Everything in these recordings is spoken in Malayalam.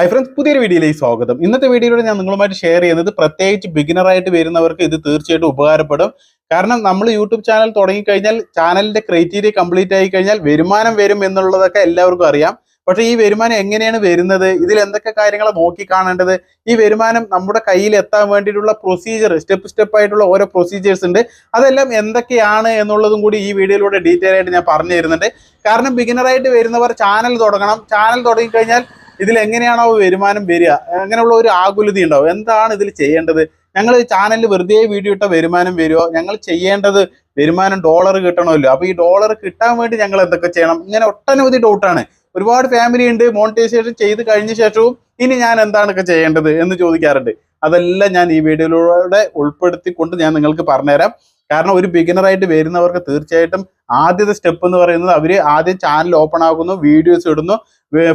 ഹൈ ഫ്രണ്ട്സ് പുതിയൊരു വീഡിയോയിലേക്ക് സ്വാഗതം. ഇന്നത്തെ വീഡിയോയിലൂടെ ഞാൻ നിങ്ങളുമായിട്ട് ഷെയർ ചെയ്യുന്നത് പ്രത്യേകിച്ച് ബിഗിനർ ആയിട്ട് വരുന്നവർക്ക് ഇത് തീർച്ചയായിട്ടും ഉപകാരപ്പെടും. കാരണം നമ്മൾ യൂട്യൂബ് ചാനൽ തുടങ്ങിക്കഴിഞ്ഞാൽ ചാനലിന്റെ ക്രൈറ്റീരിയ കംപ്ലീറ്റ് ആയി കഴിഞ്ഞാൽ വരുമാനം വരും എന്നുള്ളതൊക്കെ എല്ലാവർക്കും അറിയാം. പക്ഷേ ഈ വരുമാനം എങ്ങനെയാണ് വരുന്നത്? ഇതിൽ എന്തൊക്കെ കാര്യങ്ങൾ നോക്കി കാണേണ്ടത്? ഈ വരുമാനം നമ്മുടെ കയ്യിൽ എത്താൻ വേണ്ടിയിട്ടുള്ള പ്രൊസീജിയർ സ്റ്റെപ്പ് സ്റ്റെപ്പ് ആയിട്ടുള്ള ഓരോ പ്രൊസീജിയേഴ്സ് ഉണ്ട്. അതെല്ലാം എന്തൊക്കെയാണ് എന്നുള്ളതും കൂടി ഈ വീഡിയോയിലൂടെ ഡീറ്റെയിൽ ആയിട്ട് ഞാൻ പറഞ്ഞു തരുന്നുണ്ട് കാരണം ബിഗിനറായിട്ട് വരുന്നവർ ചാനൽ തുടങ്ങണം. ചാനൽ തുടങ്ങിക്കഴിഞ്ഞാൽ ഇതിൽ എങ്ങനെയാണോ വരുമാനം വരിക? അങ്ങനെയുള്ള ഒരു ആകുലത ഉണ്ടാവും. എന്താണ് ഇതിൽ ചെയ്യേണ്ടത്? ഞങ്ങൾ ചാനലിൽ വെറുതെ വീഡിയോ ഇട്ട വരുമാനം വരുമോ ഞങ്ങൾ ചെയ്യേണ്ടത് വരുമാനം ഡോളർ കിട്ടണമല്ലോ. അപ്പൊ ഈ ഡോളർ കിട്ടാൻ വേണ്ടി ഞങ്ങൾ എന്തൊക്കെ ചെയ്യണം? ഇങ്ങനെ ഒട്ടനവധി ഡൗട്ടാണ് ഒരുപാട് ഫാമിലി ഉണ്ട്. മോണിറ്റൈസേഷൻ ചെയ്ത് കഴിഞ്ഞ ശേഷവും ഇനി ഞാൻ എന്താണൊക്കെ ചെയ്യേണ്ടത് എന്ന് ചോദിക്കാറുണ്ട്. അതെല്ലാം ഞാൻ ഈ വീഡിയോയിലൂടെ ഉൾപ്പെടുത്തിക്കൊണ്ട് ഞാൻ നിങ്ങൾക്ക് പറഞ്ഞുതരാം. കാരണം ഒരു ബിഗിനറായിട്ട് വരുന്നവർക്ക് തീർച്ചയായിട്ടും ആദ്യത്തെ സ്റ്റെപ്പ് എന്ന് പറയുന്നത് അവർ ആദ്യം ചാനൽ ഓപ്പൺ ആക്കുന്നു വീഡിയോസ് ഇടുന്നു.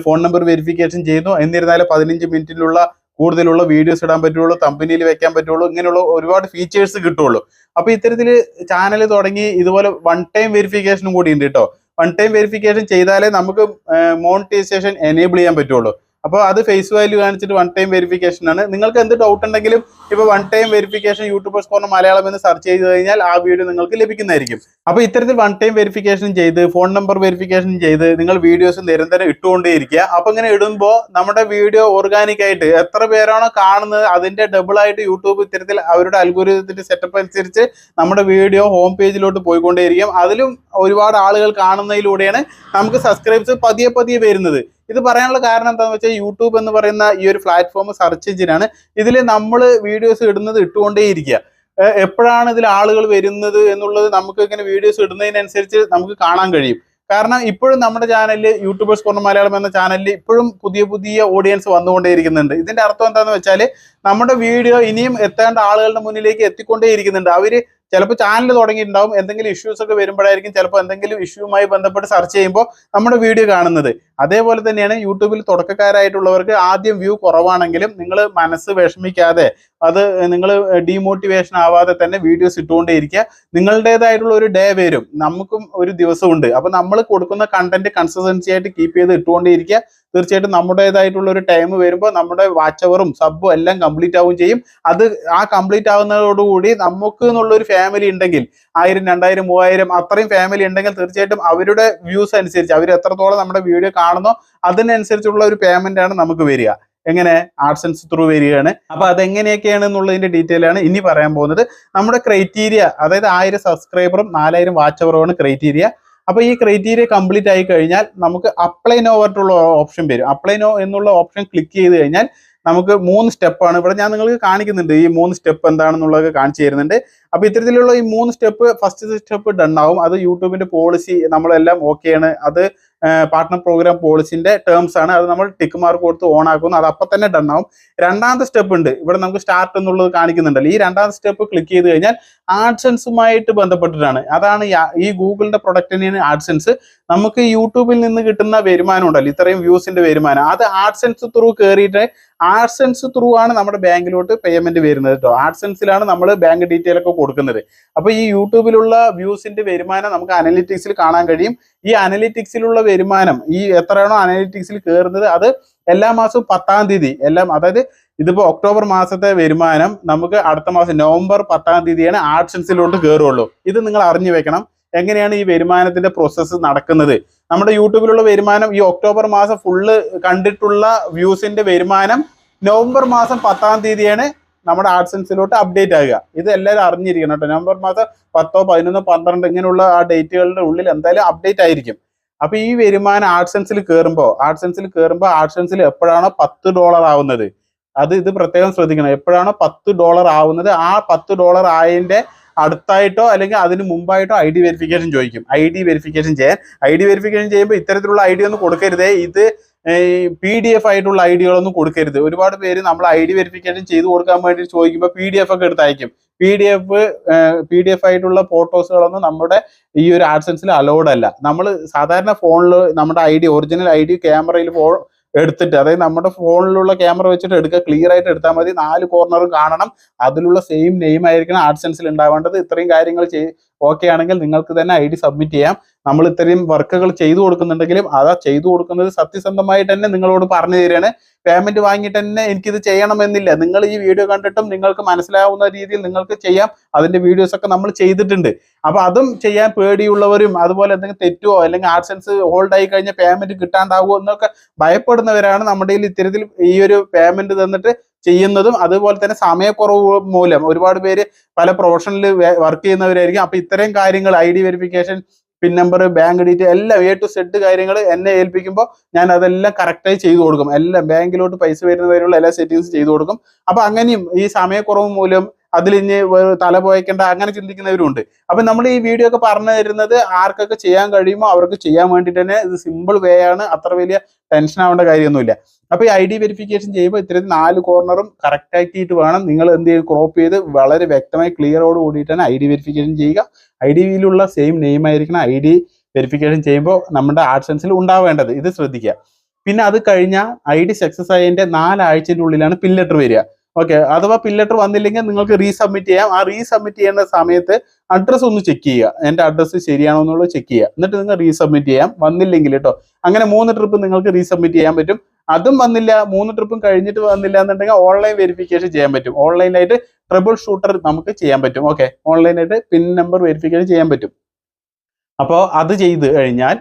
ഫോൺ നമ്പർ വെരിഫിക്കേഷൻ ചെയ്യുന്നു. എന്നിരുന്നാലും പതിനഞ്ച് മിനിറ്റിലുള്ള കൂടുതലുള്ള വീഡിയോസ് ഇടാൻ പറ്റുള്ളൂ കമ്പനിയിൽ വെക്കാൻ പറ്റുള്ളൂ ഇങ്ങനെയുള്ള ഒരുപാട് ഫീച്ചേഴ്സ് കിട്ടുള്ളൂ. അപ്പൊ ഇത്തരത്തിൽ ചാനൽ തുടങ്ങി ഇതുപോലെ വൺ ടൈം വെരിഫിക്കേഷനും കൂടി ഉണ്ട് കേട്ടോ. വൺ ടൈം വെരിഫിക്കേഷൻ ചെയ്താലേ നമുക്ക് മോണിറ്റൈസേഷൻ എനേബിൾ ചെയ്യാൻ പറ്റുള്ളൂ. അപ്പോൾ അത് ഫേസ് വാല്യൂ കാണിച്ചിട്ട് വൺ ടൈം വെരിഫിക്കേഷൻ ആണ്. നിങ്ങൾക്ക് എന്ത് ഡൗട്ട് ഉണ്ടെങ്കിലും ഇപ്പൊ one time verification YouTubers corner Malayalam എന്ന് സെർച്ച് ചെയ്ത് കഴിഞ്ഞാൽ ആ വീഡിയോ നിങ്ങൾക്ക് ലഭിക്കുന്നതായിരിക്കും. അപ്പോൾ ഇത്തരത്തിൽ വൺ ടൈം വെരിഫിക്കേഷൻ ചെയ്ത് ഫോൺ നമ്പർ വെരിഫിക്കേഷൻ ചെയ്ത് നിങ്ങൾ വീഡിയോസ് നിരന്തരം ഇട്ടുകൊണ്ടേയിരിക്കുക. അപ്പോൾ ഇങ്ങനെ ഇടുമ്പോൾ നമ്മുടെ വീഡിയോ ഓർഗാനിക് ആയിട്ട് എത്ര പേരാണോ കാണുന്നത് അതിന്റെ ഡബിൾ ആയിട്ട് യൂട്യൂബ് ഇത്തരത്തിൽ അവരുടെ അൽഗോരിതത്തിന്റെ സെറ്റപ്പ് അനുസരിച്ച് നമ്മുടെ വീഡിയോ ഹോം പേജിലോട്ട് പോയിക്കൊണ്ടേയിരിക്കും. അതിലും ഒരുപാട് ആളുകൾ കാണുന്നതിലൂടെയാണ് നമുക്ക് സബ്സ്ക്രൈബ്സ് പതിയെ പതിയെ വരുന്നത്. ഇത് പറയാനുള്ള കാരണം എന്താണെന്ന് വെച്ചാൽ യൂട്യൂബ് എന്ന് പറയുന്ന ഈ ഒരു പ്ലാറ്റ്ഫോം സെർച്ച് എഞ്ചിനാണ് ഇതിൽ നമ്മൾ വീഡിയോസ് ഇടുന്നത് ഇട്ടുകൊണ്ടേയിരിക്കുക എപ്പോഴാണ് ഇതിൽ ആളുകൾ വരുന്നത് എന്നുള്ളത് നമുക്ക് ഇങ്ങനെ വീഡിയോസ് ഇടുന്നതിനനുസരിച്ച് നമുക്ക് കാണാൻ കഴിയും. കാരണം ഇപ്പോഴും നമ്മുടെ ചാനലിൽ യൂട്യൂബേഴ്സ് പൂർണ മലയാളം എന്ന ചാനലിൽ ഇപ്പോഴും പുതിയ പുതിയ ഓഡിയൻസ് വന്നുകൊണ്ടേയിരിക്കുന്നുണ്ട്. ഇതിന്റെ അർത്ഥം എന്താണെന്ന് വെച്ചാൽ നമ്മുടെ വീഡിയോ ഇനിയും എത്തേണ്ട ആളുകളുടെ മുന്നിലേക്ക് എത്തിക്കൊണ്ടേയിരിക്കുന്നുണ്ട്. അവർ ചിലപ്പോൾ ചാനൽ തുടങ്ങിയിട്ടുണ്ടാവും. എന്തെങ്കിലും ഇഷ്യൂസ് ഒക്കെ വരുമ്പോഴായിരിക്കും ചിലപ്പോൾ എന്തെങ്കിലും ഇഷ്യൂവുമായി ബന്ധപ്പെട്ട് സെർച്ച് ചെയ്യുമ്പോൾ നമ്മുടെ വീഡിയോ കാണുന്നത്. അതേപോലെ തന്നെയാണ് യൂട്യൂബിൽ തുടക്കക്കാരായിട്ടുള്ളവർക്ക് ആദ്യം വ്യൂ കുറവാണെങ്കിലും നിങ്ങൾ മനസ്സ് വിഷമിക്കാതെ അത് നിങ്ങൾ ഡീമോട്ടിവേഷൻ ആവാതെ തന്നെ വീഡിയോസ് ഇട്ടുകൊണ്ടേയിരിക്കുക. നിങ്ങളുടേതായിട്ടുള്ള ഒരു ഡേ വരും. നമുക്കും ഒരു ദിവസമുണ്ട്. അപ്പൊ നമ്മൾ കൊടുക്കുന്ന കണ്ടന്റ് കൺസിസ്റ്റൻസി ആയിട്ട് കീപ്പ് ചെയ്ത് ഇട്ടുകൊണ്ടേയിരിക്കുക. തീർച്ചയായിട്ടും നമ്മുടേതായിട്ടുള്ള ഒരു ടൈം വരുമ്പോൾ നമ്മുടെ വാച്ച് അവറും സബും എല്ലാം കംപ്ലീറ്റ് ആവുകയും ചെയ്യും. അത് ആ കംപ്ലീറ്റ് ആവുന്നതോടുകൂടി നമുക്ക് എന്നുള്ള ഒരു ഫാമിലി ഉണ്ടെങ്കിൽ ആയിരം രണ്ടായിരം മൂവായിരം അത്രയും ഫാമിലി ഉണ്ടെങ്കിൽ തീർച്ചയായിട്ടും അവരുടെ വ്യൂസ് അനുസരിച്ച് അവർ എത്രത്തോളം നമ്മുടെ വീഡിയോ കാണുന്നോ. അതിനനുസരിച്ചുള്ള ഒരു പേയ്മെന്റ് ആണ് നമുക്ക് വരിക. എങ്ങനെ? ആർട്സൻസ് ത്രൂ വരികയാണ്. അപ്പൊ അതെങ്ങനെയൊക്കെയാണ് എന്നുള്ളതിന്റെ ഡീറ്റെയിൽ ആണ് ഇനി പറയാൻ പോകുന്നത്. നമ്മുടെ ക്രൈറ്റീരിയ അതായത് ആയിരം സബ്സ്ക്രൈബറും നാലായിരം വാച്ച് അവറുമാണ് ക്രൈറ്റീരിയ അപ്പൊ ഈ ക്രൈറ്റീരിയ കംപ്ലീറ്റ് ആയി കഴിഞ്ഞാൽ നമുക്ക് അപ്ലൈ നോ പറഞ്ഞിട്ടുള്ള ഓപ്ഷൻ വരും. അപ്ലൈ നോ എന്നുള്ള ഓപ്ഷൻ ക്ലിക്ക് ചെയ്ത് കഴിഞ്ഞാൽ നമുക്ക് മൂന്ന് സ്റ്റെപ്പാണ് ഇവിടെ ഞാൻ നിങ്ങൾക്ക് കാണിക്കുന്നുണ്ട് ഈ മൂന്ന് സ്റ്റെപ്പ് എന്താണെന്നുള്ളത് കാണിച്ചു തരുന്നുണ്ട്. അപ്പൊ ഇത്തരത്തിലുള്ള ഈ മൂന്ന് സ്റ്റെപ്പ് ഫസ്റ്റ് സ്റ്റെപ്പ് ഡൺ ആവും. അത് യൂട്യൂബിന്റെ പോളിസി നമ്മളെല്ലാം ഓക്കെയാണ് അത് പാർട്ട്ണർ പ്രോഗ്രാം പോളിസിന്റെ ടേംസ് ആണ്. അത് നമ്മൾ ടിക്ക് മാർക്ക് കൊടുത്ത് ഓൺ ആക്കുന്നു അത് അപ്പം തന്നെ ഡൺ രണ്ടാമത്തെ സ്റ്റെപ്പ് ഉണ്ട്. ഇവിടെ നമുക്ക് സ്റ്റാർട്ട് എന്നുള്ളത് കാണിക്കുന്നുണ്ടല്ലോ. ഈ രണ്ടാമത്തെ സ്റ്റെപ്പ് ക്ലിക്ക് ചെയ്ത് കഴിഞ്ഞാൽ ആഡ്സെൻസുമായിട്ട് ബന്ധപ്പെട്ടിട്ടാണ്. അതാണ് ഈ ഗൂഗിളിന്റെ പ്രൊഡക്റ്റിന് ആഡ്സെൻസ് നമുക്ക് യൂട്യൂബിൽ നിന്ന് കിട്ടുന്ന വരുമാനം ഉണ്ടല്ലോ ഇത്രയും വ്യൂസിന്റെ വരുമാനം. അത് ആഡ്സെൻസ് ത്രൂ കയറിയിട്ട് ആഡ്സെൻസ് ത്രൂ ആണ് നമ്മുടെ ബാങ്കിലോട്ട് പേയ്മെന്റ് വരുന്നത് കേട്ടോ. ആഡ്സെൻസിലാണ് നമ്മൾ ബാങ്ക് ഡീറ്റെയിൽ ഒക്കെ കൊടുക്കുന്നത്. അപ്പൊ ഈ യൂട്യൂബിലുള്ള വ്യൂസിന്റെ വരുമാനം നമുക്ക് അനലിറ്റിക്സിൽ കാണാൻ കഴിയും. ഈ അനലിറ്റിക്സിലുള്ള വരുമാനം ഈ എത്രയാണോ അനലിറ്റിക്സിൽ കയറുന്നത് അത് എല്ലാ മാസവും പത്താം തീയതി എല്ലാം അതായത് ഇതിപ്പോ ഒക്ടോബർ മാസത്തെ വരുമാനം നമുക്ക് അടുത്ത മാസം നവംബർ പത്താം തീയതിയാണ് ആഡ്സെൻസിലോട്ട് കയറുള്ളൂ ഇത് നിങ്ങൾ അറിഞ്ഞു വെക്കണം. എങ്ങനെയാണ് ഈ വരുമാനത്തിന്റെ പ്രോസസ്സ് നടക്കുന്നത്? നമ്മുടെ യൂട്യൂബിലുള്ള വരുമാനം ഈ ഒക്ടോബർ മാസം ഫുള്ള് കണ്ടിട്ടുള്ള വ്യൂസിന്റെ വരുമാനം നവംബർ മാസം പത്താം തീയതിയാണ് നമ്മുടെ ആഡ്സൻസിലോട്ട് അപ്ഡേറ്റ് ആകുക. ഇത് എല്ലാവരും അറിഞ്ഞിരിക്കണം കേട്ടോ. നവംബർ മാസം പത്തോ പതിനൊന്നോ പന്ത്രണ്ട് ഇങ്ങനെയുള്ള ആ ഡേറ്റുകളുടെ ഉള്ളിൽ എന്തായാലും അപ്ഡേറ്റ് ആയിരിക്കും. അപ്പൊ ഈ വരുമാനം ആഡ്സൻസിൽ കയറുമ്പോൾ ആഡ്സൻസിൽ കയറുമ്പോൾ ആഡ്സൻസിൽ എപ്പോഴാണോ പത്ത് ഡോളർ ആവുന്നത്? അത് ഇത് പ്രത്യേകം ശ്രദ്ധിക്കണം. എപ്പോഴാണോ പത്ത് ഡോളർ ആവുന്നത്? ആ പത്ത് ഡോളർ ആയതിന്റെ അടുത്തായിട്ടോ അല്ലെങ്കിൽ അതിന് മുമ്പായിട്ടോ ഐ ഡി വെരിഫിക്കേഷൻ ചോദിക്കും. ഐ ഡി വെരിഫിക്കേഷൻ ചെയ്യാൻ. ഐ ഡി വെരിഫിക്കേഷൻ ചെയ്യുമ്പോൾ ഇത്തരത്തിലുള്ള ഐ ഡി ഒന്നും കൊടുക്കരുതേ. ഇത് പി ഡി എഫ് ആയിട്ടുള്ള ഐ ഡികളൊന്നും കൊടുക്കരുത്. ഒരുപാട് പേര് നമ്മൾ ഐ ഡി വെരിഫിക്കേഷൻ ചെയ്ത് കൊടുക്കാൻ വേണ്ടി ചോദിക്കുമ്പോൾ പി ഡി എഫ് ഒക്കെ എടുത്ത് അയക്കും. P D F P D F ആയിട്ടുള്ള ഫോട്ടോസുകളൊന്നും നമ്മുടെ ഈ ഒരു ആഡ്സൻസിൽ അലൗഡ് അല്ല. നമ്മൾ സാധാരണ ഫോണിൽ നമ്മുടെ I D original I D ക്യാമറയിൽ എടുത്തിട്ട് അതായത് നമ്മുടെ ഫോണിലുള്ള ക്യാമറ വെച്ചിട്ട് എടുക്കുക ക്ലിയർ ആയിട്ട് എടുത്താൽ മതി. നാല് കോർണറും കാണണം. അതിലുള്ള സെയിം നെയിം ആയിരിക്കണം ആഡ്സെൻസിൽ ഉണ്ടാവേണ്ടത്. ഇത്രയും കാര്യങ്ങൾ ചെയ് ഓക്കെ ആണെങ്കിൽ നിങ്ങൾക്ക് തന്നെ ഐ ഡി സബ്മിറ്റ് ചെയ്യാം. നമ്മൾ ഇത്രയും വർക്കുകൾ ചെയ്തു കൊടുക്കുന്നുണ്ടെങ്കിലും അതാ ചെയ്തു കൊടുക്കുന്നത് സത്യസന്ധമായിട്ട് തന്നെ നിങ്ങളോട് പറഞ്ഞു തരികയാണ്. പേയ്മെന്റ് വാങ്ങിയിട്ട് തന്നെ എനിക്കിത് ചെയ്യണമെന്നില്ല. നിങ്ങൾ ഈ വീഡിയോ കണ്ടിട്ടും നിങ്ങൾക്ക് മനസ്സിലാവുന്ന രീതിയിൽ നിങ്ങൾക്ക് ചെയ്യാം. അതിന്റെ വീഡിയോസ് ഒക്കെ നമ്മൾ ചെയ്തിട്ടുണ്ട്. അപ്പൊ അതും ചെയ്യാൻ പേടിയുള്ളവരും അതുപോലെ എന്തെങ്കിലും തെറ്റുവോ അല്ലെങ്കിൽ ആഡ്സൻസ് ഹോൾഡ് ആയി കഴിഞ്ഞാൽ പേയ്മെന്റ് കിട്ടാണ്ടാവുമോ എന്നൊക്കെ ഭയപ്പെടുന്നവരാണ് നമ്മുടെ ഇത്തരത്തിൽ ഈ ഒരു പേയ്മെന്റ് തന്നിട്ട് ചെയ്യുന്നതും. അതുപോലെ തന്നെ സമയക്കുറവ് മൂലം ഒരുപാട് പേര് പല പ്രൊഫഷനിൽ വർക്ക് ചെയ്യുന്നവരായിരിക്കും. അപ്പൊ ഇത്തരം കാര്യങ്ങൾ I D verification pin number bank detail എല്ലാം എ ടു സെഡ് കാര്യങ്ങൾ എന്നെ ഏൽപ്പിക്കുമ്പോൾ ഞാൻ അതെല്ലാം കറക്റ്റായി ചെയ്തു കൊടുക്കും. എല്ലാം ബാങ്കിലോട്ട് പൈസ വരുന്നതിനുള്ള എല്ലാ സെറ്റിങ്സ് ചെയ്തു കൊടുക്കും. അപ്പൊ അങ്ങനെയും ഈ സമയക്കുറവ് മൂലം ഇനി തല പോയക്കേണ്ട അങ്ങനെ ചിന്തിക്കുന്നവരുണ്ട് അപ്പൊ നമ്മൾ ഈ വീഡിയോ ഒക്കെ പറഞ്ഞു തരുന്നത് ആർക്കൊക്കെ ചെയ്യാൻ കഴിയുമോ അവർക്ക് ചെയ്യാൻ വേണ്ടിയിട്ട് തന്നെ ഇത് സിമ്പിൾ വേ ആണ്. അത്ര വലിയ ടെൻഷൻ ആവേണ്ട കാര്യമൊന്നുമില്ല. അപ്പൊ ഈ ഐ ഡി വെരിഫിക്കേഷൻ ചെയ്യുമ്പോൾ ഇത്തരത്തിൽ നാല് കോർണറും കറക്റ്റ് ആക്കിയിട്ട് വേണം നിങ്ങൾ എന്ത് ചെയ്ത് ക്രോപ്പ് ചെയ്ത് വളരെ വ്യക്തമായി ക്ലിയറോട് കൂടിയിട്ട് തന്നെ ഐ ഡി വെരിഫിക്കേഷൻ ചെയ്യുക. ഐ ഡിയിലുള്ള സെയിം നെയിം ആയിരിക്കണം ഐ ഡി വെരിഫിക്കേഷൻ ചെയ്യുമ്പോൾ നമ്മുടെ ആഡ്സൻസിൽ ഉണ്ടാവേണ്ടത്. ഇത് ശ്രദ്ധിക്കുക. പിന്നെ അത് കഴിഞ്ഞാൽ ഐ ഡി സക്സസ് ആയതിന്റെ നാലാഴ്ചയുടെ ഉള്ളിലാണ് പിൻ ലെറ്റർ വരിക. ഓക്കെ അഥവാ പില്ലറ്റർ ലെറ്റർ വന്നില്ലെങ്കിൽ നിങ്ങൾക്ക് റീസബ്മിറ്റ് ചെയ്യാം. ആ റീസബ്മിറ്റ് ചെയ്യുന്ന സമയത്ത് അഡ്രസ്സ് ഒന്ന് ചെക്ക് ചെയ്യുക. എന്റെ അഡ്രസ്സ് ശരിയാണോ എന്നുള്ളത് ചെക്ക് ചെയ്യുക. എന്നിട്ട് നിങ്ങൾ റീസബ്മിറ്റ് ചെയ്യാം. വന്നില്ലെങ്കിൽ കേട്ടോ അങ്ങനെ മൂന്ന് ട്രിപ്പ് നിങ്ങൾക്ക് റീസബ്മിറ്റ് ചെയ്യാൻ പറ്റും. അതും വന്നില്ല മൂന്ന് ട്രിപ്പും കഴിഞ്ഞിട്ട് വന്നില്ല എന്നുണ്ടെങ്കിൽ ഓൺലൈൻ വെരിഫിക്കേഷൻ ചെയ്യാൻ പറ്റും. ഓൺലൈനായിട്ട് ട്രിപ്പിൾ ഷൂട്ടർ നമുക്ക് ചെയ്യാൻ പറ്റും. ഓക്കെ ഓൺലൈനായിട്ട് പിൻ നമ്പർ വെരിഫിക്കേഷൻ ചെയ്യാൻ പറ്റും. അപ്പോൾ അത് ചെയ്ത് കഴിഞ്ഞാൽ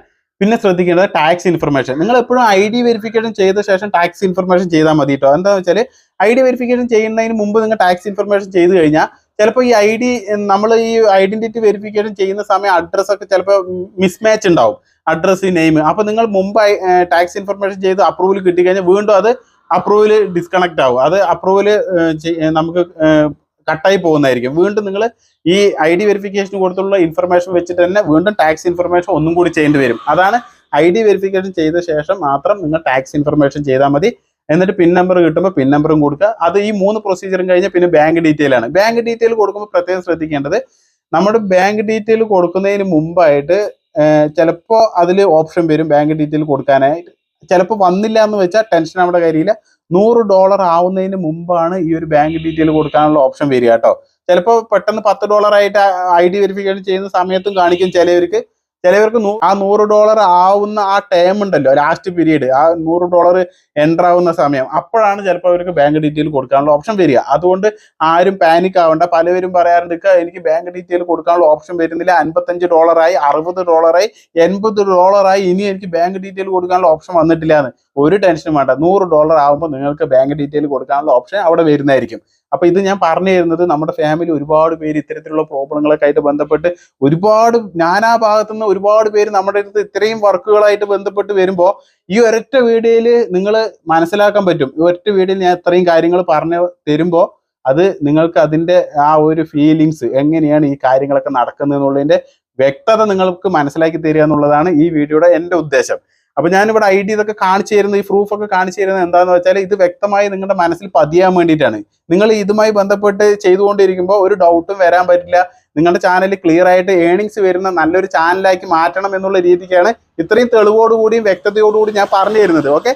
പിന്നെ ശ്രദ്ധിക്കേണ്ടത് ടാക്സ് ഇൻഫർമേഷൻ നിങ്ങൾ എപ്പോഴും ഐ ഡി വെരിഫിക്കേഷൻ ചെയ്ത ശേഷം ടാക്സ് ഇൻഫർമേഷൻ ചെയ്താൽ മതി കേട്ടോ എന്താണെന്ന് വെച്ചാൽ ഐ ഡി വെരിഫിക്കേഷൻ ചെയ്യുന്നതിന് മുമ്പ് നിങ്ങൾ ടാക്സ് ഇൻഫർമേഷൻ ചെയ്ത് കഴിഞ്ഞാൽ ചിലപ്പോൾ ഈ ഐ ഡി നമ്മൾ ഈ ഐഡന്റിറ്റി വെരിഫിക്കേഷൻ ചെയ്യുന്ന സമയം അഡ്രസ് ഒക്കെ ചിലപ്പോൾ മിസ്മാച്ച് ഉണ്ടാവും. അഡ്രസ് നെയിം അപ്പോൾ നിങ്ങൾ മുമ്പ് ടാക്സ് ഇൻഫർമേഷൻ ചെയ്ത് അപ്രൂവൽ കിട്ടിക്കഴിഞ്ഞാൽ വീണ്ടും അത് അപ്രൂവൽ ഡിസ്കണക്ട് ആവും. അത് അപ്രൂവൽ നമുക്ക് കട്ടായി പോകുന്നതായിരിക്കും. വീണ്ടും നിങ്ങൾ ഈ ഐ ഡി വെരിഫിക്കേഷൻ കൊടുത്തുള്ള ഇൻഫർമേഷൻ വെച്ചിട്ട് തന്നെ വീണ്ടും ടാക്സ് ഇൻഫർമേഷൻ ഒന്നും കൂടി ചെയ്യേണ്ടി വരും. അതാണ് ഐ ഡി വെരിഫിക്കേഷൻ ചെയ്ത ശേഷം മാത്രം നിങ്ങൾ ടാക്സ് ഇൻഫർമേഷൻ ചെയ്താൽ മതി. എന്നിട്ട് പിൻ നമ്പർ കിട്ടുമ്പോൾ പിൻ നമ്പറും കൊടുക്കുക. അത് ഈ മൂന്ന് പ്രൊസീജിയറും കഴിഞ്ഞാൽ പിന്നെ ബാങ്ക് ഡീറ്റെയിൽ ആണ്. ബാങ്ക് ഡീറ്റെയിൽ കൊടുക്കുമ്പോൾ പ്രത്യേകം ശ്രദ്ധിക്കേണ്ടത് നമ്മുടെ ബാങ്ക് ഡീറ്റെയിൽ കൊടുക്കുന്നതിന് മുമ്പായിട്ട് ചിലപ്പോൾ അതിൽ ഓപ്ഷൻ വരും ബാങ്ക് ഡീറ്റെയിൽ കൊടുക്കാനായിട്ട്. ചിലപ്പോൾ വന്നില്ല എന്ന് വെച്ചാൽ ടെൻഷൻ നമ്മുടെ കാര്യമില്ല. നൂറ് ഡോളർ ആവുന്നതിന് മുമ്പാണ് ഈ ഒരു ബാങ്ക് ഡീറ്റെയിൽ കൊടുക്കാനുള്ള ഓപ്ഷൻ വരിക കേട്ടോ. ചിലപ്പോൾ പെട്ടെന്ന് പത്ത് ഡോളർ ആയിട്ട് ഐ ഡി വെരിഫിക്കേഷൻ ചെയ്യുന്ന സമയത്തും കാണിക്കും ചിലവർക്ക്. ചിലവർക്ക് ആ നൂറ് ഡോളർ ആവുന്ന ആ ടൈം ഉണ്ടല്ലോ ലാസ്റ്റ് പീരീഡ് ആ നൂറ് ഡോളർ എന്റർ ആവുന്ന സമയം. അപ്പോഴാണ് ചിലപ്പോൾ അവർക്ക് ബാങ്ക് ഡീറ്റെയിൽ കൊടുക്കാനുള്ള ഓപ്ഷൻ വരിക. അതുകൊണ്ട് ആരും പാനിക് ആവേണ്ട. പലവരും പറയാറുണ്ട് എനിക്ക് ബാങ്ക് ഡീറ്റെയിൽ കൊടുക്കാനുള്ള ഓപ്ഷൻ വരുന്നില്ല. അൻപത്തഞ്ച് ഡോളറായി അറുപത് ഡോളറായി എൺപത് ഡോളറായി ഇനി എനിക്ക് ബാങ്ക് ഡീറ്റെയിൽ കൊടുക്കാനുള്ള ഓപ്ഷൻ വന്നിട്ടില്ല എന്ന്. ഒരു ടെൻഷനും വേണ്ട. നൂറ് ഡോളർ ആവുമ്പോൾ നിങ്ങൾക്ക് ബാങ്ക് ഡീറ്റെയിൽ കൊടുക്കാനുള്ള ഓപ്ഷൻ അവിടെ വരുന്നതായിരിക്കും. അപ്പൊ ഇത് ഞാൻ പറഞ്ഞു തരുന്നത് നമ്മുടെ ഫാമിലി ഒരുപാട് പേര് ഇത്തരത്തിലുള്ള പ്രോബ്ലങ്ങളൊക്കെ ആയിട്ട് ബന്ധപ്പെട്ട് ഒരുപാട് നാനാ ഭാഗത്തു നിന്ന് ഒരുപാട് പേര് നമ്മുടെ അടുത്ത് ഇത്രയും വർക്കുകളായിട്ട് ബന്ധപ്പെട്ട് വരുമ്പോൾ ഈ ഒരൊറ്റ വീഡിയോയിൽ നിങ്ങൾ മനസ്സിലാക്കാൻ പറ്റും. ഈ ഒറ്റ വീഡിയോയിൽ ഞാൻ ഇത്രയും കാര്യങ്ങൾ പറഞ്ഞു തരുമ്പോൾ അത് നിങ്ങൾക്ക് അതിന്റെ ആ ഒരു ഫീലിങ്സ് എങ്ങനെയാണ് ഈ കാര്യങ്ങളൊക്കെ നടക്കുന്നത് എന്നുള്ളതിന്റെ വ്യക്തത നിങ്ങൾക്ക് മനസ്സിലാക്കി തരിക എന്നുള്ളതാണ് ഈ വീഡിയോയുടെ എന്റെ ഉദ്ദേശം. അപ്പൊ ഞാനിവിടെ ഐ ഡി ഇതൊക്കെ കാണിച്ചു തരുന്നത് ഈ പ്രൂഫ് ഒക്കെ കാണിച്ചു തരുന്നത് എന്താന്ന് വെച്ചാൽ ഇത് വ്യക്തമായി നിങ്ങളുടെ മനസ്സിൽ പതിയാൻ വേണ്ടിയിട്ടാണ്. നിങ്ങൾ ഇതുമായി ബന്ധപ്പെട്ട് ചെയ്തുകൊണ്ടിരിക്കുമ്പോൾ ഒരു ഡൗട്ടും വരാൻ പറ്റില്ല. നിങ്ങളുടെ ചാനൽ ക്ലിയർ ആയിട്ട് ഏണിങ്സ് വരുന്ന നല്ലൊരു ചാനലാക്കി മാറ്റണം എന്നുള്ള രീതിക്കാണ് ഇത്രയും തെളിവോടുകൂടിയും വ്യക്തതയോടുകൂടി ഞാൻ പറഞ്ഞു തരുന്നത് ഓക്കെ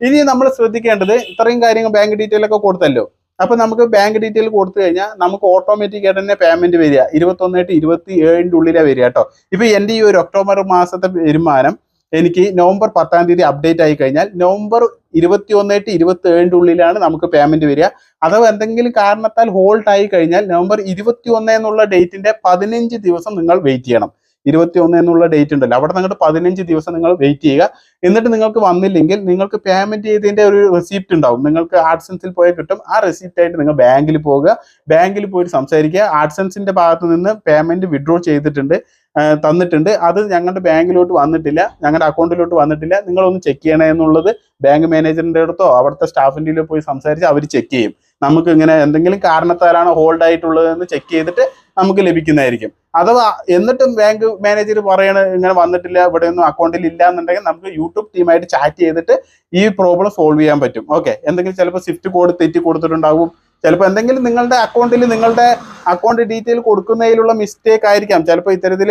ഇനി നമ്മൾ ശ്രദ്ധിക്കേണ്ടത് ഇത്രയും കാര്യങ്ങൾ ബാങ്ക് ഡീറ്റെയിൽ ഒക്കെ കൊടുത്തല്ലോ. അപ്പൊ നമുക്ക് ബാങ്ക് ഡീറ്റെയിൽ കൊടുത്തു കഴിഞ്ഞാൽ നമുക്ക് ഓട്ടോമാറ്റിക് ആയിട്ട് തന്നെ പേയ്മെന്റ് വരിക. ഇരുപത്തി ടു ഇരുപത്തി ഏഴിന്റെ ഉള്ളിലാണ് വരിക കേട്ടോ. ഇപ്പൊ എന്റെ ഈ ഒരു ഒക്ടോബർ മാസത്തെ വരുമാനം എനിക്ക് നവംബർ പത്താം തീയതി അപ്ഡേറ്റ് ആയി കഴിഞ്ഞാൽ നവംബർ ഇരുപത്തി ഒന്ന് ടു ഇരുപത്തി ഏഴിന്റെ ഉള്ളിലാണ് നമുക്ക് പേയ്മെന്റ് വരിക. അഥവാ എന്തെങ്കിലും കാരണത്താൽ ഹോൾഡ് ആയി കഴിഞ്ഞാൽ നവംബർ ഇരുപത്തി ഒന്ന് എന്നുള്ള ഡേറ്റിന്റെ പതിനഞ്ച് ദിവസം നിങ്ങൾ വെയിറ്റ് ചെയ്യണം. ഇരുപത്തി ഒന്ന് എന്നുള്ള ഡേറ്റ് ഉണ്ടല്ലോ. അവിടെ നിങ്ങളുടെ പതിനഞ്ച് ദിവസം നിങ്ങൾ വെയിറ്റ് ചെയ്യുക. എന്നിട്ട് നിങ്ങൾക്ക് വന്നില്ലെങ്കിൽ നിങ്ങൾക്ക് പേയ്മെന്റ് ചെയ്തതിന്റെ ഒരു റെസിപ്റ്റ് ഉണ്ടാവും. നിങ്ങൾക്ക് ആഡ്സൻസിൽ പോയാൽ കിട്ടും. ആ റെസിപ്റ്റ് ആയിട്ട് നിങ്ങൾ ബാങ്കിൽ പോവുക. ബാങ്കിൽ പോയി സംസാരിക്കുക. ആഡ്സൻസിന്റെ ഭാഗത്ത് നിന്ന് പേയ്മെന്റ് വിഡ്രോ ചെയ്തിട്ടുണ്ട്. തന്നിട്ടുണ്ട്. അത് ഞങ്ങളുടെ ബാങ്കിലോട്ട് വന്നിട്ടില്ല. ഞങ്ങളുടെ അക്കൗണ്ടിലോട്ട് വന്നിട്ടില്ല. നിങ്ങളൊന്ന് ചെക്ക് ചെയ്യണേ എന്നുള്ളത് ബാങ്ക് മാനേജറിന്റെ അടുത്തോ അവിടുത്തെ സ്റ്റാഫിന്റെ പോയി സംസാരിച്ച് അവർ ചെക്ക് ചെയ്യും. നമുക്ക് ഇങ്ങനെ എന്തെങ്കിലും കാരണത്താലാണ് ഹോൾഡ് ആയിട്ടുള്ളതെന്ന് ചെക്ക് ചെയ്തിട്ട് നമുക്ക് ലഭിക്കുന്നതായിരിക്കും. അഥവാ എന്നിട്ടും ബാങ്ക് മാനേജർ പറയണ ഇങ്ങനെ വന്നിട്ടില്ല ഇവിടെ ഒന്നും അക്കൗണ്ടിൽ ഇല്ല എന്നുണ്ടെങ്കിൽ നമുക്ക് യൂട്യൂബ് ടീമായിട്ട് ചാറ്റ് ചെയ്തിട്ട് ഈ പ്രോബ്ലം സോൾവ് ചെയ്യാൻ പറ്റും. ഓക്കെ എന്തെങ്കിലും ചിലപ്പോൾ സ്വിഫ്റ്റ് കോഡ് തെറ്റി കൊടുത്തിട്ടുണ്ടാവും. ചിലപ്പോൾ എന്തെങ്കിലും നിങ്ങളുടെ അക്കൗണ്ടിൽ നിങ്ങളുടെ അക്കൗണ്ട് ഡീറ്റെയിൽ കൊടുക്കുന്നതിലുള്ള മിസ്റ്റേക്ക് ആയിരിക്കാം. ചിലപ്പോൾ ഇത്തരത്തിൽ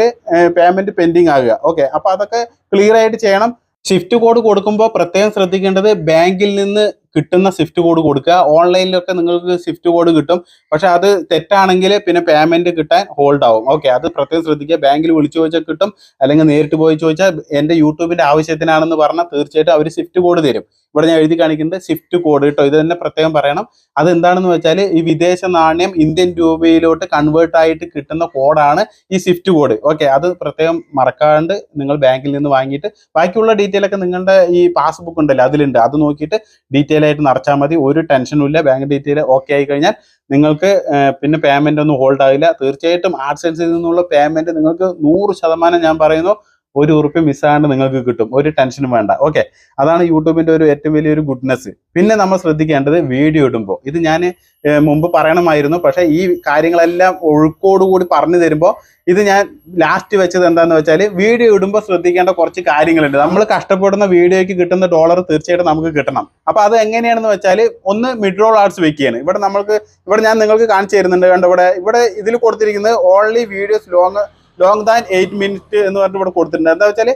പേയ്മെന്റ് പെൻഡിങ് ആകുക. ഓക്കെ അപ്പോൾ അതൊക്കെ ക്ലിയർ ആയിട്ട് ചെയ്യണം. സ്വിഫ്റ്റ് കോഡ് കൊടുക്കുമ്പോൾ പ്രത്യേകം ശ്രദ്ധിക്കേണ്ടത് ബാങ്കിൽ നിന്ന് കിട്ടുന്ന സ്വിഫ്റ്റ് കോഡ് കൊടുക്കുക. ഓൺലൈനിലൊക്കെ നിങ്ങൾക്ക് സ്വിഫ്റ്റ് കോഡ് കിട്ടും. പക്ഷെ അത് തെറ്റാണെങ്കിൽ പിന്നെ പേയ്മെന്റ് കിട്ടാൻ ഹോൾഡ് ആവും. ഓക്കെ അത് പ്രത്യേകം ശ്രദ്ധിക്കുക. ബാങ്കിൽ വിളിച്ചു ചോദിച്ചാൽ കിട്ടും. അല്ലെങ്കിൽ നേരിട്ട് പോയി ചോദിച്ചാൽ എന്റെ യൂട്യൂബിന്റെ ആവശ്യത്തിനാണെന്ന് പറഞ്ഞാൽ തീർച്ചയായിട്ടും അവർ സ്വിഫ്റ്റ് കോഡ് തരും. ഇവിടെ ഞാൻ എഴുതി കാണിക്കുന്നത് സ്വിഫ്റ്റ് കോഡ് കേട്ടോ ഇത് തന്നെ പ്രത്യേകം പറയണം. അത് എന്താണെന്ന് വെച്ചാൽ ഈ വിദേശ നാണ്യം ഇന്ത്യൻ രൂപയിലോട്ട് കൺവേർട്ട് ആയിട്ട് കിട്ടുന്ന കോഡാണ് ഈ സ്വിഫ്റ്റ് കോഡ് ഓക്കെ അത് പ്രത്യേകം മറക്കാണ്ട് നിങ്ങൾ ബാങ്കിൽ നിന്ന് വാങ്ങിയിട്ട് ബാക്കിയുള്ള ഡീറ്റെയിൽ ഒക്കെ നിങ്ങളുടെ ഈ പാസ്ബുക്ക് ഉണ്ടല്ലോ അതിലുണ്ട്. അത് നോക്കിയിട്ട് ഡീറ്റെയിൽ ആയിട്ട് നിറച്ചാൽ മതി. ഒരു ടെൻഷനും ഇല്ല. ബാങ്ക് ഡീറ്റെയിൽ ഓക്കെ ആയി കഴിഞ്ഞാൽ നിങ്ങൾക്ക് പിന്നെ പേയ്മെന്റ് ഒന്നും ഹോൾഡ് ആവില്ല. തീർച്ചയായിട്ടും ആർട്സ് ആഡ്സെൻസിൽ നിന്നുള്ള പേയ്മെന്റ് നിങ്ങൾക്ക് നൂറ് ശതമാനം ഞാൻ പറയുന്നു. ഒരു ഉറുപ്പ്യ മിസ്സാണ്ട് നിങ്ങൾക്ക് കിട്ടും. ഒരു ടെൻഷനും വേണ്ട. ഓക്കെ അതാണ് യൂട്യൂബിന്റെ ഒരു ഏറ്റവും വലിയൊരു ഗുഡ്നെസ് പിന്നെ നമ്മൾ ശ്രദ്ധിക്കേണ്ടത് വീഡിയോ ഇടുമ്പോൾ ഇത് ഞാൻ മുമ്പ് പറയണമായിരുന്നു. പക്ഷേ ഈ കാര്യങ്ങളെല്ലാം ഒഴുക്കോടുകൂടി പറഞ്ഞു തരുമ്പോൾ ഇത് ഞാൻ ലാസ്റ്റ് വെച്ചത് എന്താന്ന് വെച്ചാൽ വീഡിയോ ഇടുമ്പോൾ ശ്രദ്ധിക്കേണ്ട കുറച്ച് കാര്യങ്ങളുണ്ട്. നമ്മൾ കഷ്ടപ്പെടുന്ന വീഡിയോയ്ക്ക് കിട്ടുന്ന ഡോളർ തീർച്ചയായിട്ടും നമുക്ക് കിട്ടണം. അപ്പോൾ അത് എങ്ങനെയാണെന്ന് വെച്ചാൽ ഒന്ന് മിഡ് റോൾ ആർട്സ് വെക്കുകയാണ്. ഇവിടെ നമ്മൾക്ക് ഇവിടെ ഞാൻ നിങ്ങൾക്ക് കാണിച്ചു തരുന്നുണ്ട്. കണ്ടോ? ഇവിടെ ഇവിടെ ഇതിൽ കൊടുത്തിരിക്കുന്നത് only videos long long than eight minute എന്ന് പറഞ്ഞിട്ട് ഇവിടെ കൊടുത്തിട്ടുണ്ട്. എന്താ വെച്ചാൽ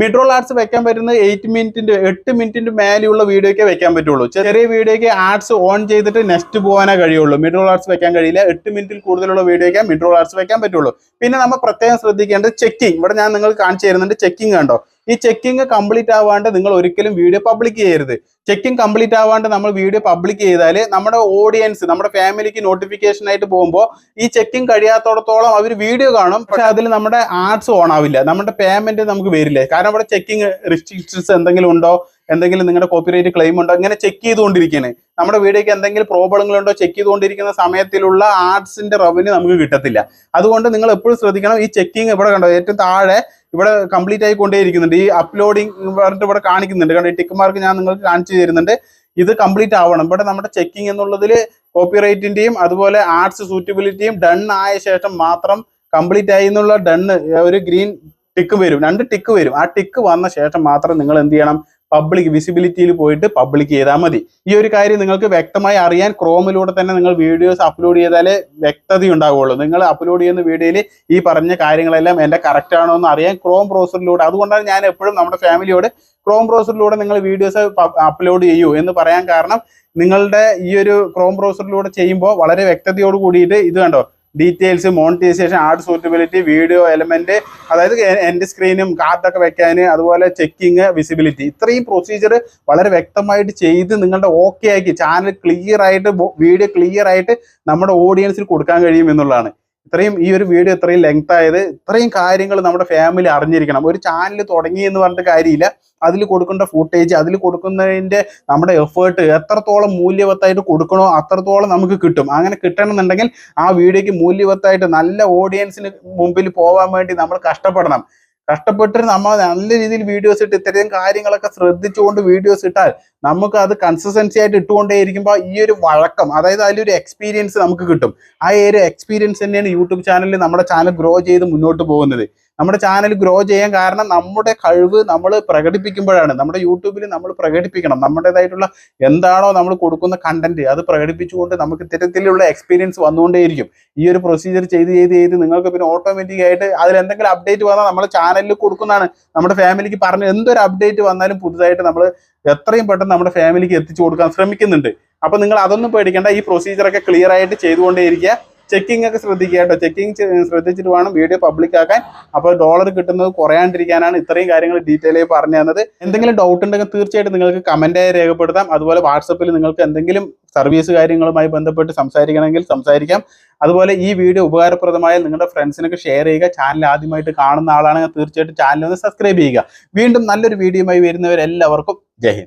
മിഡ് റോൾ ആർട്സ് വെക്കാൻ പറ്റുന്നത് എയ്റ്റ് മിനിറ്റിന്റെ എട്ട് മിനിറ്റിന്റെ മേലെയുള്ള വീഡിയോയ്ക്ക് വെക്കാൻ പറ്റുള്ളൂ. ചെറിയ വീഡിയോയ്ക്ക് ആർട്സ് ഓൺ ചെയ്തിട്ട് നെക്സ്റ്റ് പോകാനേ കഴിയുള്ളൂ. മിഡ് റോൾ ആർട്സ് വെക്കാൻ കഴിയില്ല. എട്ട് മിനിറ്റിൽ കൂടുതലുള്ള വീഡിയോയ്ക്ക് മിഡ് റോൾ ആർട്സ് വെക്കാൻ പറ്റുള്ളൂ. പിന്നെ നമ്മൾ പ്രത്യേകം ശ്രദ്ധിക്കേണ്ടത് ചെക്കിംഗ് ഇവിടെ ഞാൻ നിങ്ങൾ കാണിച്ചു തരുന്നുണ്ട് ചെക്കിംഗ് കണ്ടോ? ഈ ചെക്കിംഗ് കംപ്ലീറ്റ് ആവാണ്ട് നിങ്ങൾ ഒരിക്കലും വീഡിയോ പബ്ലിക് ചെയ്യരുത്. ചെക്കിംഗ് കംപ്ലീറ്റ് ആവാണ്ട് നമ്മൾ വീഡിയോ പബ്ലിക് ചെയ്താൽ നമ്മുടെ ഓഡിയൻസ് നമ്മുടെ ഫാമിലിക്ക് നോട്ടിഫിക്കേഷൻ ആയിട്ട് പോകുമ്പോൾ ഈ ചെക്കിംഗ് കഴിയാത്തോടത്തോളം അവർ വീഡിയോ കാണും. പക്ഷെ അതിൽ നമ്മുടെ ആർട്സ് ഓൺ ആവില്ല. നമ്മുടെ പേയ്മെന്റ് നമുക്ക് വരില്ല? കാരണം അവിടെ ചെക്കിംഗ് റിസ്ട്രിക്ഷൻസ് എന്തെങ്കിലും ഉണ്ടോ? എന്തെങ്കിലും നിങ്ങളുടെ കോപ്പിറൈറ്റ് ക്ലെയിം ഉണ്ടോ? ഇങ്ങനെ ചെക്ക് ചെയ്തുകൊണ്ടിരിക്കുകയാണ് നമ്മുടെ വീഡിയോക്ക് എന്തെങ്കിലും പ്രോബ്ലങ്ങൾ ഉണ്ടോ? ചെക്ക് ചെയ്തുകൊണ്ടിരിക്കുന്ന സമയത്തിലുള്ള ആർട്സിന്റെ റവന്യൂ നമുക്ക് കിട്ടത്തില്ല. അതുകൊണ്ട് നിങ്ങൾ എപ്പോഴും ശ്രദ്ധിക്കണം. ഈ ചെക്കിങ് ഇവിടെ കണ്ടോ? ഏറ്റവും താഴെ ഇവിടെ കംപ്ലീറ്റ് ആയി കൊണ്ടേയിരിക്കുന്നുണ്ട്. ഈ അപ്ലോഡിംഗ് പറഞ്ഞിട്ട് ഇവിടെ കാണിക്കുന്നുണ്ട്. കാരണം ടിക്ക് മാർക്ക് ഞാൻ നിങ്ങൾക്ക് കാണിച്ചു തരുന്നുണ്ട്. ഇത് കംപ്ലീറ്റ് ആവണം. ഇവിടെ നമ്മുടെ ചെക്കിംഗ് എന്നുള്ളതിൽ കോപ്പിറൈറ്റിന്റെയും അതുപോലെ ആർട്സ് സൂറ്റബിലിറ്റിയും ഡൺ ആയ ശേഷം മാത്രം കംപ്ലീറ്റ് ആയി എന്നുള്ള ഡണ്ണ് ഒരു ഗ്രീൻ ടിക്ക് വരും. രണ്ട് ടിക്ക് വരും. ആ ടിക്ക് വന്ന ശേഷം മാത്രം നിങ്ങൾ എന്ത് ചെയ്യണം? പബ്ലിക് വിസിബിലിറ്റിയിൽ പോയിട്ട് പബ്ലിക് ചെയ്താൽ മതി. ഈ ഒരു കാര്യം നിങ്ങൾക്ക് വ്യക്തമായി അറിയാൻ ക്രോമിലൂടെ തന്നെ നിങ്ങൾ വീഡിയോസ് അപ്ലോഡ് ചെയ്താലേ വ്യക്തത ഉണ്ടാവുള്ളൂ. നിങ്ങൾ അപ്ലോഡ് ചെയ്യുന്ന വീഡിയോയിൽ ഈ പറഞ്ഞ കാര്യങ്ങളെല്ലാം എന്റെ കറക്റ്റ് ആണോ എന്ന് അറിയാൻ ക്രോം ബ്രൗസറിലൂടെ അതുകൊണ്ടാണ് ഞാൻ എപ്പോഴും നമ്മുടെ ഫാമിലിയോട് ക്രോം ബ്രൗസറിലൂടെ നിങ്ങൾ വീഡിയോസ് അപ്ലോഡ് ചെയ്യൂ എന്ന് പറയാൻ കാരണം നിങ്ങളുടെ ഈ ഒരു ക്രോം ബ്രൗസറിലൂടെ ചെയ്യുമ്പോൾ വളരെ വ്യക്തതയോട് കൂടിയിട്ട് ഇത് കണ്ടോ details monetisation ad suitability video element അതായത് എൻഡ് സ്ക്രീനും കാർഡൊക്കെ വെക്കാൻ അതുപോലെ ചെക്കിങ് വിസിബിലിറ്റി ഇത്രയും പ്രൊസീജിയർ വളരെ വ്യക്തമായിട്ട് ചെയ്ത് നിങ്ങളുടെ ഓക്കെ ആക്കി ചാനൽ ക്ലിയർ ആയിട്ട് വീഡിയോ ക്ലിയർ ആയിട്ട് നമ്മുടെ ഓഡിയൻസിൽ കൊടുക്കാൻ കഴിയും എന്നുള്ളതാണ്. ഇത്രയും ഈ ഒരു വീഡിയോ ഇത്രയും ലെങ്ത് ആയത് ഇത്രയും കാര്യങ്ങൾ നമ്മുടെ ഫാമിലി അറിഞ്ഞിരിക്കണം. ഒരു ചാനൽ തുടങ്ങി എന്ന് പറഞ്ഞിട്ട് കാര്യമില്ല. അതിൽ കൊടുക്കേണ്ട ഫുട്ടേജ് അതിൽ കൊടുക്കുന്നതിന്റെ നമ്മുടെ എഫേർട്ട് എത്രത്തോളം മൂല്യവത്തായിട്ട് കൊടുക്കണോ അത്രത്തോളം നമുക്ക് കിട്ടും. അങ്ങനെ കിട്ടണമെന്നുണ്ടെങ്കിൽ ആ വീഡിയോക്ക് മൂല്യവത്തായിട്ട് നല്ല ഓഡിയൻസിന് മുമ്പിൽ പോകാൻ വേണ്ടി നമ്മൾ കഷ്ടപ്പെടണം. കഷ്ടപ്പെട്ട് നമ്മൾ നല്ല രീതിയിൽ വീഡിയോസ് ഇട്ട് ഇത്രയും കാര്യങ്ങളൊക്കെ ശ്രദ്ധിച്ചുകൊണ്ട് വീഡിയോസ് ഇട്ടാൽ നമുക്ക് അത് കൺസിസ്റ്റൻസി ആയിട്ട് ഇട്ടുകൊണ്ടേയിരിക്കുമ്പോൾ ഈ ഒരു വഴക്കം അതായത് അതിലൊരു എക്സ്പീരിയൻസ് നമുക്ക് കിട്ടും. ആ ഒരു എക്സ്പീരിയൻസ് തന്നെയാണ് യൂട്യൂബ് ചാനലിൽ നമ്മുടെ ചാനൽ ഗ്രോ ചെയ്ത് മുന്നോട്ട് പോകുന്നത്. നമ്മുടെ ചാനൽ ഗ്രോ ചെയ്യാൻ കാരണം നമ്മുടെ കഴിവ് നമ്മൾ പ്രകടിപ്പിക്കുമ്പോഴാണ്. നമ്മുടെ യൂട്യൂബിൽ നമ്മൾ പ്രകടിപ്പിക്കണം. നമ്മുടേതായിട്ടുള്ള എന്താണോ നമ്മൾ കൊടുക്കുന്ന കണ്ടന്റ് അത് പ്രകടിപ്പിച്ചുകൊണ്ട് നമുക്ക് ഇത്തരത്തിലുള്ള എക്സ്പീരിയൻസ് വന്നുകൊണ്ടേയിരിക്കും. ഈ ഒരു പ്രൊസീജിയർ ചെയ്ത് ചെയ്ത് ചെയ്ത് നിങ്ങൾക്ക് പിന്നെ ഓട്ടോമാറ്റിക് ആയിട്ട് അതിൽ എന്തെങ്കിലും അപ്ഡേറ്റ് വന്നാൽ നമ്മുടെ ചാനലിൽ കൊടുക്കുന്നതാണ്. നമ്മുടെ ഫാമിലിക്ക് പറഞ്ഞ് എന്തൊരു അപ്ഡേറ്റ് വന്നാലും പുതുതായിട്ട് നമ്മൾ എത്രയും പെട്ടെന്ന് നമ്മുടെ ഫാമിലിക്ക് എത്തിച്ചു കൊടുക്കാൻ ശ്രമിക്കുന്നുണ്ട്. അപ്പൊ നിങ്ങൾ അതൊന്നും പേടിക്കേണ്ട. ഈ പ്രൊസീജിയർ ഒക്കെ ക്ലിയർ ആയിട്ട് ചെയ്തുകൊണ്ടേയിരിക്കുക. ചെക്കിംഗ് ഒക്കെ ശ്രദ്ധിക്കുക കേട്ടോ. ചെക്കിംഗ് ശ്രദ്ധിച്ചിട്ട് വേണം വീഡിയോ പബ്ലിക് ആക്കാൻ. അപ്പോൾ ഡോളർ കിട്ടുന്നത് കുറയാണ്ടിരിക്കാനാണ് ഇത്രയും കാര്യങ്ങൾ ഡീറ്റെയിൽ ആയി പറഞ്ഞു തന്നത്. എന്തെങ്കിലും ഡൗട്ട് ഉണ്ടെങ്കിൽ തീർച്ചയായിട്ടും നിങ്ങൾക്ക് കമന്റ് ആയി രേഖപ്പെടുത്താം. അതുപോലെ വാട്സപ്പിൽ നിങ്ങൾക്ക് എന്തെങ്കിലും സർവീസ് കാര്യങ്ങളുമായി ബന്ധപ്പെട്ട് സംസാരിക്കണമെങ്കിൽ സംസാരിക്കാം. അതുപോലെ ഈ വീഡിയോ ഉപകാരപ്രദമായ നിങ്ങളുടെ ഫ്രണ്ട്സിനൊക്കെ ഷെയർ ചെയ്യുക. ചാനൽ ആദ്യമായിട്ട് കാണുന്ന ആളാണെങ്കിൽ തീർച്ചയായിട്ടും ചാനൽ ഒന്ന് സബ്സ്ക്രൈബ് ചെയ്യുക. വീണ്ടും നല്ലൊരു വീഡിയോ വീഡിയോയുമായി വരുന്നവരെല്ലാവർക്കും ജയ്